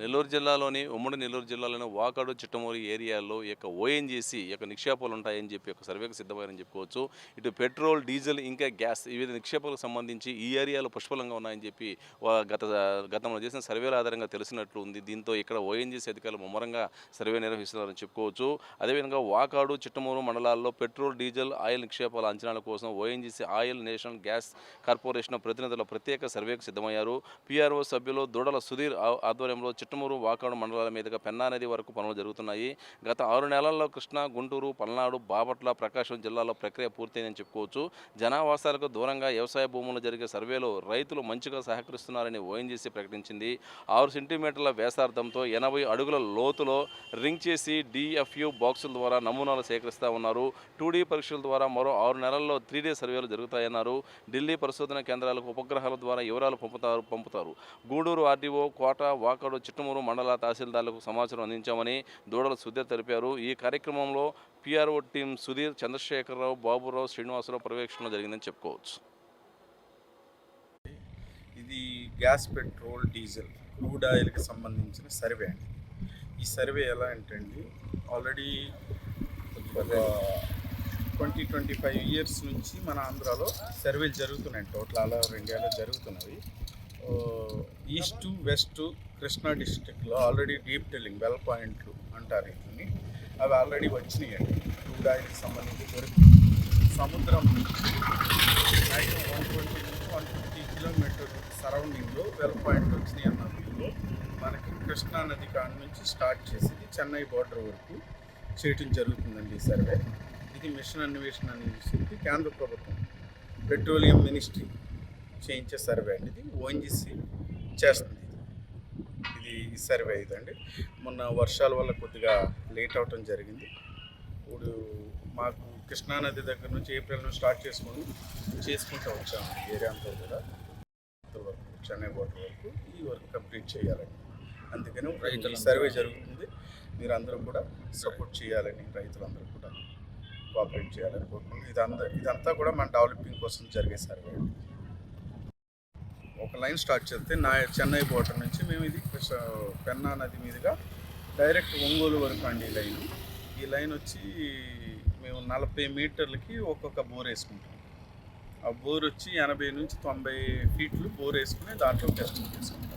నెల్లూరు జిల్లాలోని ఉమ్మడి నెల్లూరు జిల్లాలోని వాకాడు చిట్టమూరి ఏరియాలో ఈ యొక్క ఓఎన్జీసీ ఈ యొక్క నిక్షేపాలు ఉంటాయని చెప్పి ఒక సర్వేకు సిద్ధమైనని చెప్పుకోవచ్చు. ఇటు పెట్రోల్ డీజిల్ ఇంకా గ్యాస్ వివిధ నిక్షేపాలకు సంబంధించి ఈ ఏరియాలో పుష్కలంగా ఉన్నాయని చెప్పి గత గతంలో చేసిన సర్వేల ఆధారంగా తెలిసినట్లు ఉంది. దీంతో ఇక్కడ ఓఎన్జీసీ అధికారులు ముమ్మరంగా సర్వే నిర్వహిస్తున్నారని చెప్పుకోవచ్చు. అదేవిధంగా వాకాడు చిట్టమూరు మండలాల్లో పెట్రోల్ డీజిల్ ఆయిల్ నిక్షేపాల అంచనాల కోసం ONGC oil national gas corporation ప్రతినిధుల ప్రత్యేక సర్వేకు సిద్ధమయ్యారు. పీఆర్ఓ సభ్యులు దూడల సుధీర్ ఆధ్వర్యంలో చిట్టమూరు వాకాడు మండలాల మీదుగా పెన్నా నది వరకు పనులు జరుగుతున్నాయి. గత ఆరు నెలల్లో కృష్ణా గుంటూరు పల్నాడు బాపట్ల ప్రకాశం జిల్లాలో ప్రక్రియ పూర్తయిందని చెప్పుకోవచ్చు. జనావాసాలకు దూరంగా వ్యవసాయ భూములు జరిగే సర్వేలో రైతులు మంచిగా సహకరిస్తున్నారని ఓఎన్జీసీ ప్రకటించింది. ఆరు సెంటీమీటర్ల వ్యాసార్థంతో ఎనభై అడుగుల లోతులో రింగ్ చేసి డిఎఫ్యు బాక్సుల ద్వారా నమూనాలు సేకరిస్తూ ఉన్నారు. టూ పరీక్షల ద్వారా మరో ఆరు నెలల్లో త్రీ డే సర్వేలు జరుగుతాయన్నారు. ఢిల్లీ పరిశోధన కేంద్రాలకు ఉపగ్రహాల ద్వారా వివరాలు పంపుతారు పంపుతారు. గూడూరు ఆర్డీఓ కోట వాకాడు చిట్టమూరు మండల తహసీల్దార్లకు సమాచారం అందించామని దూడల సుధీర్ తెలిపారు. ఈ కార్యక్రమంలో పిఆర్ఓ టీం సుధీర్ చంద్రశేఖరరావు బాబురావు శ్రీనివాసరావు పర్యవేక్షణలో జరిగిందని చెప్పుకోవచ్చు. ఇది గ్యాస్ పెట్రోల్ డీజిల్ క్రూడ్ ఆయిల్కి సంబంధించిన సర్వే అండి. ఈ సర్వే ఎలా అంటే అండి already twenty twenty five years నుంచి మన ఆంధ్రాలో సర్వేలు జరుగుతున్నాయి. టోటల్ ఆల్ ఓవర్ ఇండియాలో జరుగుతున్నవి. ఈస్ట్ వెస్ట్ కృష్ణా డిస్టిక్లో ఆల్రెడీ డీప్ టెల్లింగ్ వెల్ పాయింట్లు అంటారు వీటిని. అవి ఆల్రెడీ వచ్చినాయి అండి క్రూడ్ సంబంధించి దొరికి సముద్రం వన్ ట్వంటీ నుంచి వన్ ఫిఫ్టీ కిలోమీటర్ సరౌండింగ్లో వెల్ పాయింట్ వచ్చినాయి అన్న వ్యూలో మనకి కృష్ణా నది కాడ నుంచి స్టార్ట్ చేసేది చెన్నై బార్డర్ వరకు. చేయటం జరుగుతుందండి ఈ సర్వే. ఇది మిషన్ అన్వేషణ అని చెప్పి కేంద్ర ప్రభుత్వం పెట్రోలియం మినిస్ట్రీ చేయించే సర్వే అనేది ఓఎన్జీసీ చేస్తుంది ఇది ఈ సర్వే ఇదండి. మొన్న వర్షాల వల్ల కొద్దిగా లేట్ అవటం జరిగింది. ఇప్పుడు మాకు కృష్ణా నది దగ్గర నుంచి ఏప్రిల్ నుంచి స్టార్ట్ చేసుకొని చేసుకుంటూ వచ్చాము ఏరియా అంతా కూడా. వరకు చెన్నై బోర్డర్ వరకు ఈ వర్క్ కంప్లీట్ చేయాలని. అందుకని రైతుల సర్వే జరుగుతుంది. మీరు అందరూ కూడా సపోర్ట్ చేయాలని రైతులందరూ కూడా కోఆపరేట్ చేయాలని కోరుకుంటున్నాం. ఇదంతా ఇదంతా కూడా మన డెవలపింగ్ కోసం జరిగే సర్వే అండి. ఒక లైన్ స్టార్ట్ చేస్తే నా చెన్నై బోర్డర్ నుంచి మేము ఇది పెన్నా నది మీదుగా డైరెక్ట్ ఒంగోలు వరకు అండి ఈ లైన్. ఈ లైన్ వచ్చి మేము నలభై మీటర్లకి ఒక్కొక్క బోర్ వేసుకుంటాం. ఆ బోర్ వచ్చి ఎనభై నుంచి తొంభై ఫీట్లు బోర్ వేసుకుని దాంట్లో టెస్టింగ్ చేసుకుంటాం.